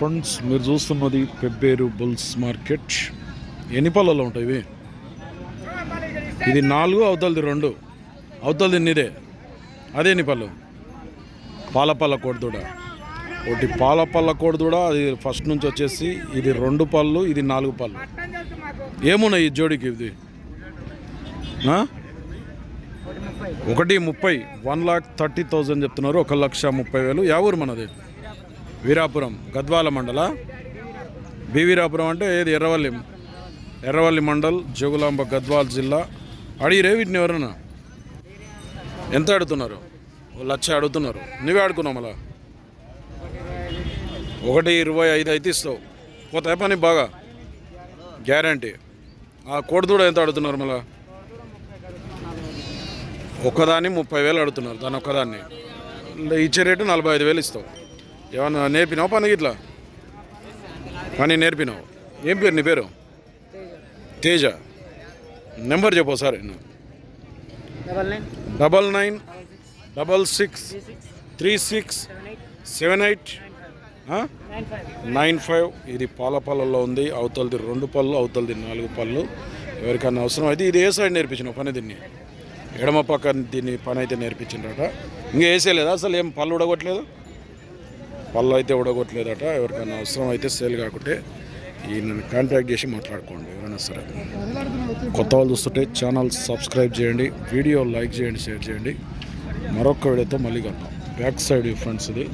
Friends మీరు చూస్తున్నది Pebbair bulls market. ఎన్ని పళ్ళలో ఉంటాయి ఇవి? ఇది నాలుగు అవతలది రెండు. అవతలది నీదే. అదే ఎన్ని పళ్ళు? పాలపల్ల కోడిదూడ. ఒకటి పాలపల్ల కోడిదూడ అది ఫస్ట్ నుంచి వచ్చేసి ఇది రెండు పళ్ళు ఇది నాలుగు పళ్ళు. ఏమున్నాయి ఈ జోడికి ఇది ఒకటి ముప్పై వన్ లాక్ థర్టీ థౌజండ్ చెప్తున్నారు ఒక లక్ష ముప్పై వేలు. యా ఊరు మనది? వీరాపురం గద్వాల మండల. బీవీరాపురం అంటే ఏది? ఎర్రవల్లి ఎర్రవల్లి మండల్ జోగులాంబ గద్వాల జిల్లా. అడిగిరే వీటిని ఎవరన్నా? ఎంత అడుగుతున్నారు? ఓ లక్ష అడుగుతున్నారు. నువ్వే ఆడుకున్నావు మళ్ళా. ఒకటి ఇరవై ఐదు అయితే ఇస్తావు. పోతాయి పని బాగా? గ్యారంటీ. ఆ కోడిదూడ ఎంత అడుగుతున్నారు మళ్ళా? ఒక్కదాన్ని ముప్పై వేలు అడుగుతున్నారు. దాని ఒక్కదాన్ని. ఇచ్చే రేటు నలభై ఐదు వేలు ఇస్తావు. ఏమన్నా నేర్పినావు పని ఇట్లా పని నేర్పినావు. ఏం పేరు నీ పేరు? తేజ. నెంబర్ చెప్పు sir double nine double nine double six three six seven eight nine five. ఇది పాల పళ్ళలో ఉంది. అవతలది రెండు పళ్ళు అవతలది నాలుగు పళ్ళు. ఎవరికన్నా అవసరం అయితే ఇది ఏ సైడ్ నేర్పించిన పని దీన్ని? ఎడమ పక్క దీన్ని పని అయితే నేర్పించిండ్రట. ఇంకా వేసేయలేదా అసలు ఏం పళ్ళు ఉడగొట్టలేదు? పళ్ళు అయితే ఉడగొట్టలేదట ఎవరికైనా అవసరం అయితే సేల్ కాకుంటే ఈయనని కాంటాక్ట్ చేసి మాట్లాడుకోండి. ఎవరైనా సరే. కొత్త వాళ్ళు చూస్తుంటే ఛానల్ సబ్స్క్రైబ్ చేయండి. వీడియో లైక్ చేయండి షేర్ చేయండి. మరొక్క వీడియోతో మళ్ళీ కలుద్దాం. Back side ఫ్రెండ్స్ది